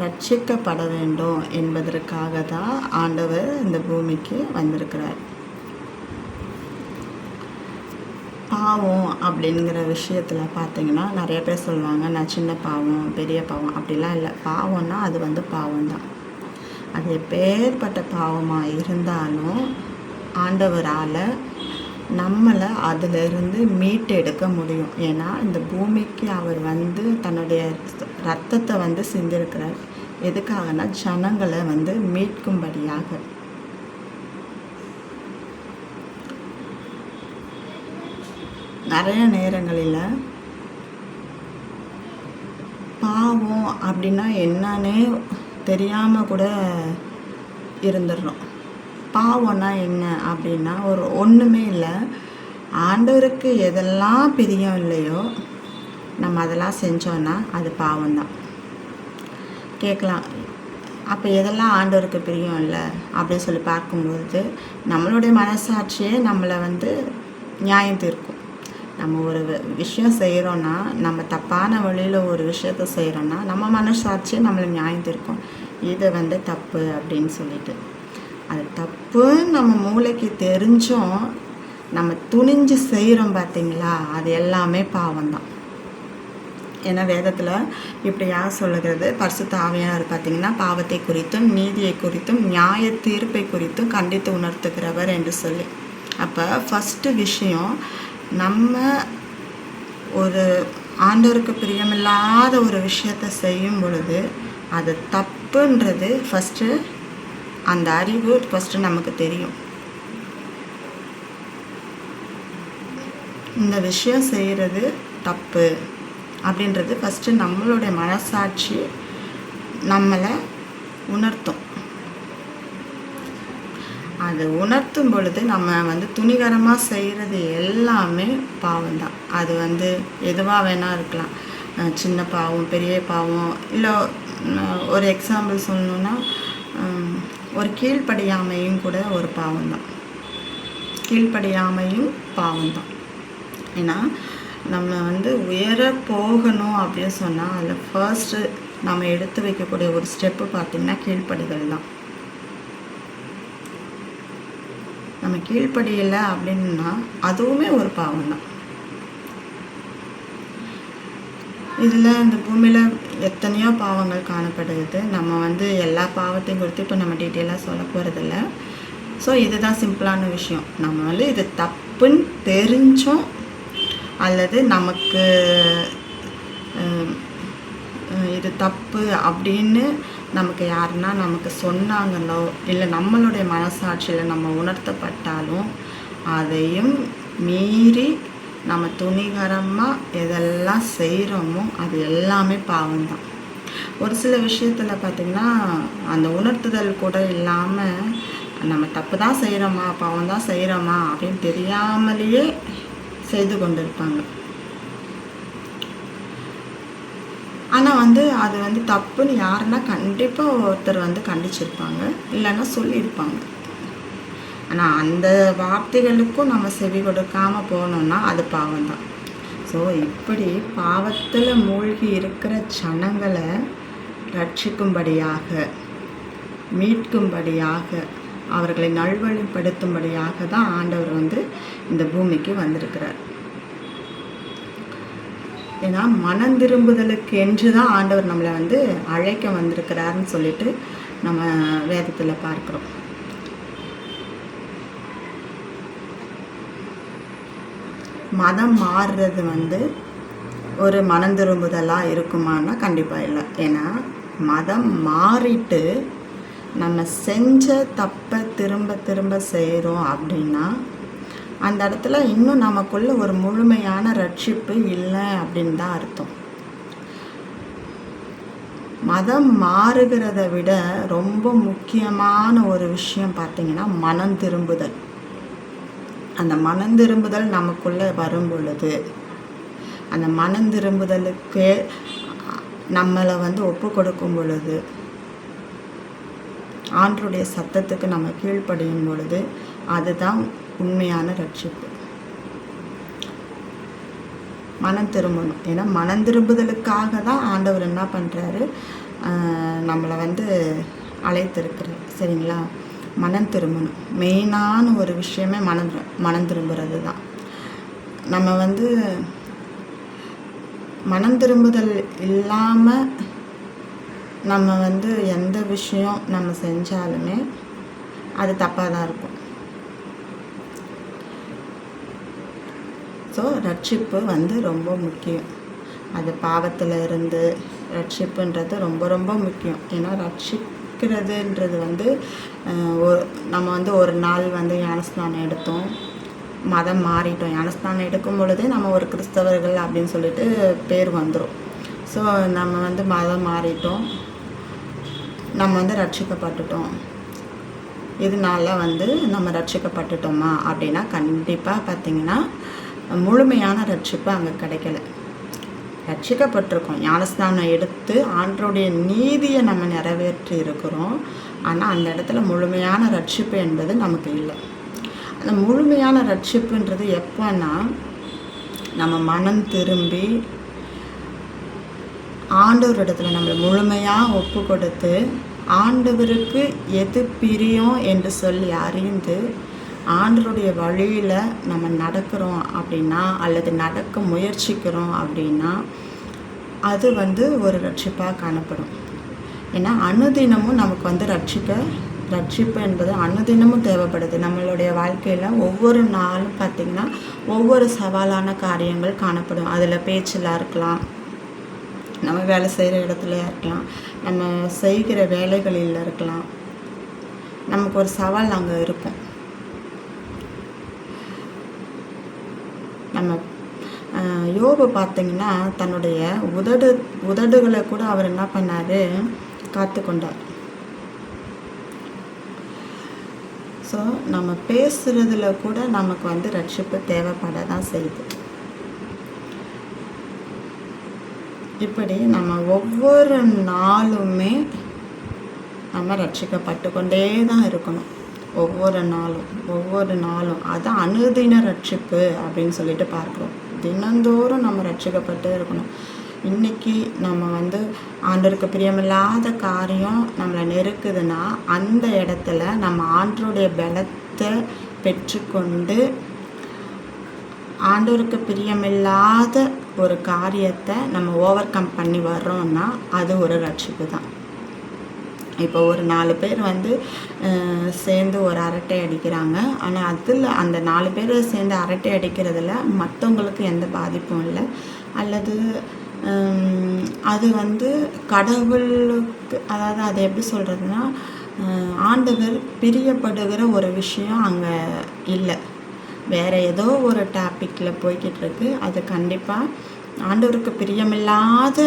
ரட்சிக்கப்பட வேண்டும் என்பதற்காக தான் ஆண்டவர் இந்த பூமிக்கு வந்திருக்கிறார். பாவம் அப்படிங்கிற விஷயத்தில் பார்த்தீங்கன்னா நிறைய பேர் சொல்லுவாங்க நான் சின்ன பாவம் பெரிய பாவம். அப்படிலாம் இல்லை. பாவம்னா அது வந்து பாவம் தான் அது எப்பேற்பட்ட பாவமாக இருந்தாலும் ஆண்டவரால் நம்மளை அதிலிருந்து மீட்டெடுக்க முடியும். ஏன்னா இந்த பூமிக்கு அவர் வந்து தன்னுடைய ரத்தத்தை வந்து சிந்திருக்கிறார். எதுக்காகனா ஜனங்களை வந்து மீட்கும்படியாக. நிறைய நேரங்களில் பாவம் அப்படின்னா என்னன்னே தெரியாமல் கூட இருந்துடுறோம் பாவம்னா என்ன அப்படின்னா ஒரு ஒன்றுமே இல்லை. ஆண்டவருக்கு எதெல்லாம் பிரியம் இல்லையோ நம்ம அதெல்லாம் செஞ்சோன்னா அது பாவம்தான். கேட்கலாம். அப்போ எதெல்லாம் ஆண்டவருக்கு பிரியம் இல்லை அப்படின்னு சொல்லி பார்க்கும்போது நம்மளுடைய மனசாட்சியே நம்மளை வந்து நியாயம் தீர்க்கும். நம்ம ஒரு விஷயம் செய்கிறோன்னா நம்ம தப்பான வழியில் ஒரு விஷயத்த செய்கிறோன்னா நம்ம மனசாட்சியே நம்மளை நியாயம் தீர்க்கும். இது வந்து தப்பு அப்படின்னு சொல்லிட்டு. அது தப்பு தப்புன்னு நம்ம மூளைக்கு தெரிஞ்சும் நம்ம துணிஞ்சு செய்கிறோம் பார்த்தீங்களா அது எல்லாமே பாவம்தான். ஏன்னா வேதத்தில் இப்படி யார் சொல்லுகிறது? பரிசு ஆவியானவர் பார்த்தீங்கன்னா பாவத்தை குறித்தும் நீதியை குறித்தும் நியாய தீர்ப்பை குறித்தும் கண்டித்து உணர்த்துகிறவர் என்று சொல்லி. அப்போ ஃபஸ்ட்டு விஷயம் நம்ம ஒரு ஆண்டோருக்கு பிரியமில்லாத ஒரு விஷயத்தை செய்யும் பொழுது அது தப்புன்றது ஃபஸ்ட்டு அந்த அறிவு ஃபஸ்ட்டு நமக்கு தெரியும். இந்த விஷயம் செய்கிறது தப்பு அப்படின்றது ஃபஸ்ட்டு நம்மளுடைய மனசாட்சி நம்மளை உணர்த்தும். அது உணர்த்தும் பொழுது நம்ம வந்து துணிகரமாக செய்கிறது எல்லாமே பாவம் தான் அது வந்து எதுவாக வேணால் இருக்கலாம். சின்ன பாவம் பெரிய பாவம் இல்லை ஒரு எக்ஸாம்பிள் சொல்லணுன்னா ஒரு கீழ்ப்படியாமையும் கூட ஒரு பாவம் தான் கீழ்ப்படியாமையும் பாவம் தான் ஏன்னா நம்ம வந்து உயர போகணும் அப்படின்னு சொன்னால் அதில் ஃபர்ஸ்ட்டு நம்ம எடுத்து வைக்கக்கூடிய ஒரு ஸ்டெப்பு பார்த்திங்கன்னா கீழ்ப்படிகள் தான். நம்ம கீழ்ப்படியலை அப்படின்னா அதுவுமே ஒரு பாவம் தான் இதில் இந்த பூமியில் எத்தனையோ பாவங்கள் காணப்படுது. நம்ம வந்து எல்லா பாவத்தையும் குறித்து இப்போ நம்ம டீட்டெயிலாக சொல்ல போகிறதில்ல ஸோ இதுதான் சிம்பிளான விஷயம். நம்ம வந்து இது தப்புன்னு தெரிஞ்சும் அல்லது நமக்கு இது தப்பு அப்படின்னு நமக்கு யாருன்னா நமக்கு சொன்னாங்களோ இல்லை நம்மளுடைய மனசாட்சியில் நம்ம உணர்த்தப்பட்டாலும் அதையும் மீறி நம்ம துணிகரமாக எதெல்லாம் செய்கிறோமோ அது எல்லாமே பாவம்தான். ஒரு சில விஷயத்தில் பார்த்திங்கன்னா அந்த உணர்த்துதல் கூட இல்லாமல் நம்ம தப்பு தான் செய்கிறோமா பாவம் தான் செய்கிறோமா அப்படின்னு தெரியாமலேயே செய்து கொண்டிருப்பாங்க. ஆனால் வந்து அது வந்து தப்புன்னு யாருன்னா கண்டிப்பாக ஒருத்தர் வந்து கண்டிச்சிருப்பாங்க. இல்லைன்னா சொல்லியிருப்பாங்க. ஆனால் அந்த வார்த்தைகளுக்கும் நம்ம செவி கொடுக்காம போனோம்னா அது பாவம் தான் ஸோ இப்படி பாவத்தில் மூழ்கி இருக்கிற ஜனங்களை ரட்சிக்கும்படியாக மீட்கும்படியாக அவர்களை நல்வழிப்படுத்தும்படியாக தான் ஆண்டவர் வந்து இந்த பூமிக்கு வந்திருக்கிறார். ஏன்னா மனம் திரும்புதலுக்கு என்று தான் ஆண்டவர் நம்மளை வந்து அழைக்க வந்திருக்கிறாருன்னு சொல்லிட்டு நம்ம வேதத்தில் பார்க்குறோம். மதம் மாறுறது வந்து ஒரு மனம் திரும்புதலாக இருக்குமான்னா கண்டிப்பாக இல்லை. ஏன்னா மதம் மாறிட்டு நம்ம செஞ்ச தப்பை திரும்ப திரும்ப செய்கிறோம் அப்படின்னா அந்த இடத்துல இன்னும் நமக்குள்ள ஒரு முழுமையான ரட்சிப்பு இல்லை அப்படின்னு தான் அர்த்தம். மதம் மாறுகிறத விட ரொம்ப முக்கியமான ஒரு விஷயம் பார்த்தீங்கன்னா மனம் திரும்புதல். அந்த மனம் திரும்புதல் நமக்குள்ளே வரும் பொழுது அந்த மனம் திரும்புதலுக்கு நம்மளை வந்து ஒப்பு கொடுக்கும் பொழுது ஆண்டருடைய சத்தத்துக்கு நம்ம கீழ்ப்படியும் பொழுது அதுதான் உண்மையான ரட்சிப்பு. மனம் திரும்பணும். ஏன்னா மனம் திரும்புதலுக்காக தான் ஆண்டவர் என்ன பண்ணுறாரு நம்மளை வந்து அழைத்திருக்கிறார். சரிங்களா? மனம் திரும்பணும். மெயினான ஒரு விஷயமே மனம் மனம் திரும்புறது தான் நம்ம வந்து மனம் திரும்புதல் இல்லாமல் நம்ம வந்து எந்த விஷயம் நம்ம செஞ்சாலுமே அது தப்பாக தான் இருக்கும். ஸோ ரட்சிப்பு வந்து ரொம்ப முக்கியம். அது பாவத்தில் இருந்து ரட்சிப்புன்றது ரொம்ப ரொம்ப முக்கியம். ஏன்னா குளிக்கிறதுன்றது வந்து ஒரு நம்ம வந்து ஒரு நாள் வந்து ஞானஸ்நானம் எடுத்தோம். மதம் மாறிட்டோம். ஞானஸ்நானம் எடுக்கும் பொழுதே நம்ம ஒரு கிறிஸ்தவர்கள் அப்படின்னு சொல்லிட்டு பேர் வந்துடும் ஸோ நம்ம வந்து மதம் மாறிட்டோம். நம்ம வந்து ரட்சிக்கப்பட்டுட்டோம். இதனால வந்து நம்ம ரட்சிக்கப்பட்டுட்டோமா அப்படின்னா கண்டிப்பாக பார்த்திங்கன்னா முழுமையான ரட்சிப்பு அங்கே கிடைக்கல. ரட்சிக்கப்பட்டிருக்கோம் ஞானஸ்தானம் எடுத்து ஆண்டருடைய நீதியை நம்ம நிறைவேற்றி இருக்கிறோம். ஆனால் அந்த இடத்துல முழுமையான ரட்சிப்பு என்பது நமக்கு இல்லை. அந்த முழுமையான ரட்சிப்புன்றது எப்போன்னா நம்ம மனம் திரும்பி ஆண்டவர் இடத்துல நம்மளை முழுமையாக ஒப்பு கொடுத்து ஆண்டவருக்கு எது பிரியம் என்று சொல்லி அறிந்து ஆண்டருடைய வழியில் நம்ம நடக்கிறோம் அப்படின்னா அல்லது நடக்க முயற்சிக்கிறோம் அப்படின்னா அது வந்து ஒரு ரட்சிப்பாக காணப்படும். ஏன்னா அனுதினமும் நமக்கு வந்து ரட்சிக்க ரட்சிப்பு என்பது அனுதினமும் தேவைப்படுது. நம்மளுடைய வாழ்க்கையில் ஒவ்வொரு நாளும் பார்த்திங்கன்னா ஒவ்வொரு சவாலான காரியங்கள் காணப்படும். அதில் பேச்சில் இருக்கலாம் நம்ம வேலை செய்கிற இடத்துலையா இருக்கலாம் நம்ம செய்கிற வேலைகளில் இருக்கலாம். நமக்கு ஒரு சவால் அங்கே இருக்கும் நம்ம ஆஹ், யோபு பார்த்தீங்கன்னா தன்னுடைய உதடு உதடுகளை கூட அவர் என்ன பண்ணார்? காத்து கொண்டார் ஸோ நம்ம பேசுறதுல கூட நமக்கு வந்து ரட்சிப்பு தேவைப்பட தான் செய்யுது. இப்படி நம்ம ஒவ்வொரு நாளுமே நம்ம ரட்சிக்கப்பட்டு கொண்டே தான் இருக்கணும். ஒவ்வொரு நாளும் ஒவ்வொரு நாளும். அதான் அனுதின ரட்சிப்பு அப்படின்னு சொல்லிட்டு பார்க்குறோம். தினந்தோறும் நம்ம ரட்சிக்கப்பட்டு இருக்கணும். இன்னைக்கு நம்ம வந்து ஆண்டவருக்கு பிரியமில்லாத காரியம் நம்மளை நெருக்குதுன்னா அந்த இடத்துல நம்ம ஆண்டருடைய பலத்தை பெற்றுக்கொண்டு ஆண்டவருக்கு பிரியமில்லாத ஒரு காரியத்தை நம்ம ஓவர் கம் பண்ணி வர்றோம்னா அது ஒரு ரட்சிப்பு தான் இப்போ ஒரு நாலு பேர் வந்து சேர்ந்து ஒரு அரட்டை அடிக்கிறாங்க. ஆனால் அதில் அந்த நாலு பேர் சேர்ந்து அரட்டை அடிக்கிறதுல மற்றவங்களுக்கு எந்த பாதிப்பும் இல்லை. அல்லது அது வந்து கடவுளுக்கு அதாவது அதை எப்படி சொல்கிறதுனா ஆண்டவர் பிரியப்படுகிற ஒரு விஷயம் அங்கே இல்லை. வேறு ஏதோ ஒரு டாப்பிக்கில் போய்கிட்டு இருக்கு. அது கண்டிப்பாக ஆண்டவருக்கு பிரியமில்லாத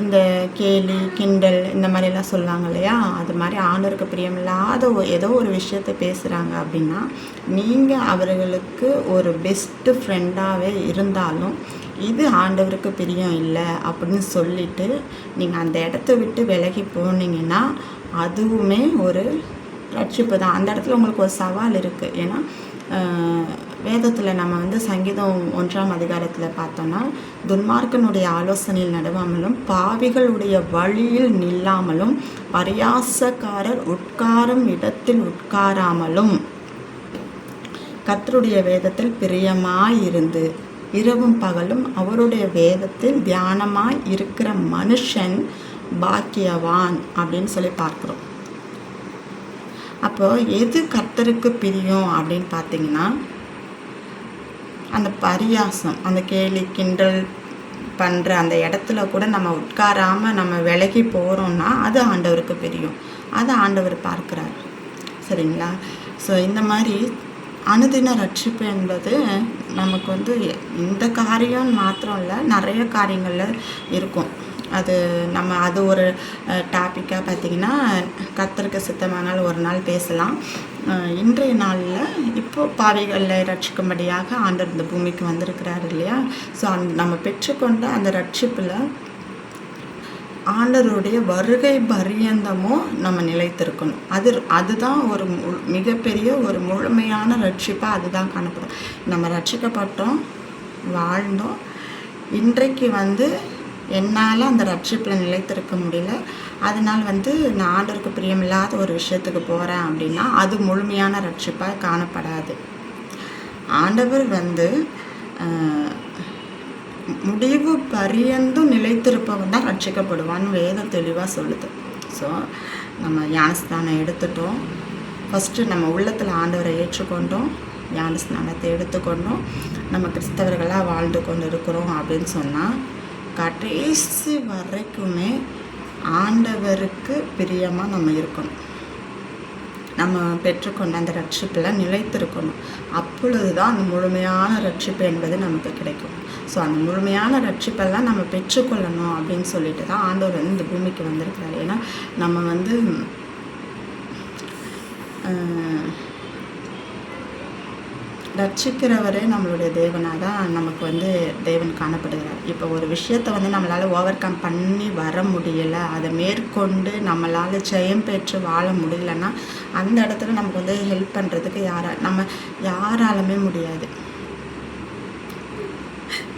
இந்த கேலி கிண்டல் இந்த மாதிரிலாம் சொல்லுவாங்க இல்லையா? அது மாதிரி ஆண்டவருக்கு பிரியமில்லாத ஏதோ ஒரு விஷயத்தை பேசுகிறாங்க அப்படின்னா நீங்கள் அவர்களுக்கு ஒரு பெஸ்ட்டு ஃப்ரெண்டாகவே இருந்தாலும் இது ஆண்டவருக்கு பிரியம் இல்லை அப்படின்னு சொல்லிட்டு நீங்கள் அந்த இடத்த விட்டு விலகி போனீங்கன்னா அதுவுமே ஒரு ரட்சிப்பு தான். அந்த இடத்துல உங்களுக்கு ஒரு சவால் இருக்குது ஏன்னா வேதத்தில் நம்ம வந்து சங்கீதம் ஒன்றாம் அதிகாரத்தில் பார்த்தோம்னா துன்மார்க்கனுடைய ஆலோசனையில் நடுவாமலும் பாவிகளுடைய வழியில் நில்லாமலும் பரியாசக்காரர் உட்காரும் இடத்தில் உட்காராமலும் கர்த்தருடைய வேதத்தில் பிரியமாயிருந்து இரவும் பகலும் அவருடைய வேதத்தில் தியானமாய் இருக்கிற மனுஷன் பாக்கியவான் அப்படின்னு சொல்லி பார்க்குறோம். அப்போது எது கர்த்தருக்கு பிரியம் அப்படின்னு பார்த்தீங்கன்னா அந்த பரியாசம் அந்த கேலி கிண்டல் பண்ணுற அந்த இடத்துல கூட நம்ம உட்காராமல் நம்ம விலகி போகிறோம்னா அது ஆண்டவருக்கு பிரியும். அதை ஆண்டவர் பார்க்குறார். சரிங்களா? ஸோ இந்த மாதிரி அனுதின ரட்சிப்பு என்பது நமக்கு வந்து இந்த காரியம் மாத்திரம் இல்லை நிறைய காரியங்களில் இருக்கும். அது நம்ம அது ஒரு டாப்பிக்காக பார்த்திங்கன்னா கத்தருக்கு சித்தமானால் ஒரு நாள் பேசலாம். இன்றைய நாளில் இப்போ பாவைகளை ரட்சிக்கும்படியாக ஆண்டர் இந்த பூமிக்கு வந்திருக்கிறார் இல்லையா? ஸோ அந் நம்ம பெற்றுக்கொண்ட அந்த ரட்சிப்பில் ஆண்டவருடைய வருகை பரியந்தமும் நம்ம நிலைத்திருக்கணும். அது அதுதான் ஒரு மு- மிகப்பெரிய ஒரு முழுமையான ரட்சிப்பாக அதுதான் காணப்படும். நம்ம ரட்சிக்கப்பட்டோம் வாழ்ந்தோம். இன்றைக்கு வந்து என்னால் அந்த ரட்சிப்பில் நிலைத்திருக்க முடியல. அதனால் வந்து நான் ஆண்டவருக்கு பிரியமில்லாத ஒரு விஷயத்துக்கு போகிறேன் அப்படின்னா அது முழுமையான ரட்சிப்பாக காணப்படாது. ஆண்டவர் வந்து முடிவு பரியந்தும் நிலைத்திருப்பவன் தான் ரட்சிக்கப்படுவான்னு வேதம் தெளிவாக சொல்லுது. ஸோ நம்ம ஞானஸ்தானம் எடுத்துட்டோம். ஃபஸ்ட்டு நம்ம உள்ளத்தில் ஆண்டவரை ஏற்றுக்கொண்டோம். ஞானஸ்நானத்தை எடுத்துக்கொண்டோம். நம்ம கிறிஸ்தவர்களாக வாழ்ந்து கொண்டு இருக்கிறோம் அப்படின்னு சொன்னால் கடைசி வரைக்குமே ஆண்டவருக்கு பிரியமாக நம்ம இருக்கணும். நம்ம பெற்றுக்கொண்ட அந்த ரட்சிப்பில் நிலைத்திருக்கணும். அப்பொழுது தான் அந்த முழுமையான ரட்சிப்பு என்பது நமக்கு கிடைக்கும். ஸோ அந்த முழுமையான ரட்சிப்பெல்லாம் நம்ம பெற்றுக்கொள்ளணும் அப்படின்னு சொல்லிட்டு தான் ஆண்டவர் வந்து இந்த பூமிக்கு வந்திருக்கிறார். ஏன்னா நம்ம வந்து ரட்சிக்கிறவரே நம்மளுடைய தேவனாக தான் நமக்கு வந்து தேவன் காணப்படுகிறார். இப்போ ஒரு விஷயத்தை வந்து நம்மளால் ஓவர் கம் பண்ணி வர முடியலை அதை மேற்கொண்டு நம்மளால் ஜெயம் பெற்று வாழ முடியலன்னா அந்த இடத்துல நமக்கு வந்து ஹெல்ப் பண்ணுறதுக்கு யாரா நம்ம யாராலுமே முடியாது.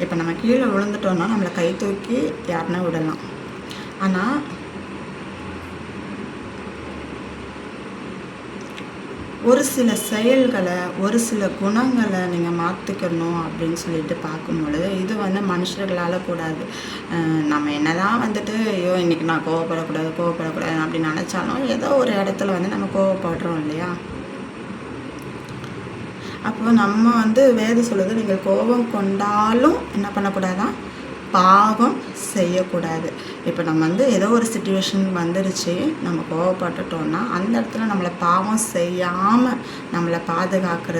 இப்போ நம்ம கீழே விழுந்துட்டோம்னா நம்மளை கை தூக்கி யாருன்னா விடலாம். ஆனால் ஒரு சில செயல்களை ஒரு சில குணங்களை நீங்கள் மாற்றிக்கணும் அப்படின்னு சொல்லிட்டு பார்க்கும்பொழுது இது வந்து மனுஷர்களால் கூடாது. நம்ம என்னதான் வந்துட்டு ஐயோ இன்றைக்கி நான் கோவப்படக்கூடாது கோவப்படக்கூடாது அப்படின்னு நினச்சாலும் ஏதோ ஒரு இடத்துல வந்து நம்ம கோவப்படுறோம் இல்லையா? அப்போ நம்ம வந்து வேதம் சொல்லுது நீங்கள் கோபம் கொண்டாலும் என்ன பண்ணக்கூடாதான் பாவம் செய்யக்கூடாது. இப்போ நம்ம வந்து ஏதோ ஒரு சுச்சுவேஷன் வந்துருச்சு நம்ம கோவப்பட்டுட்டோம்னா அந்த இடத்துல நம்மளை பாவம் செய்யாமல் நம்மளை பாதுகாக்கிறது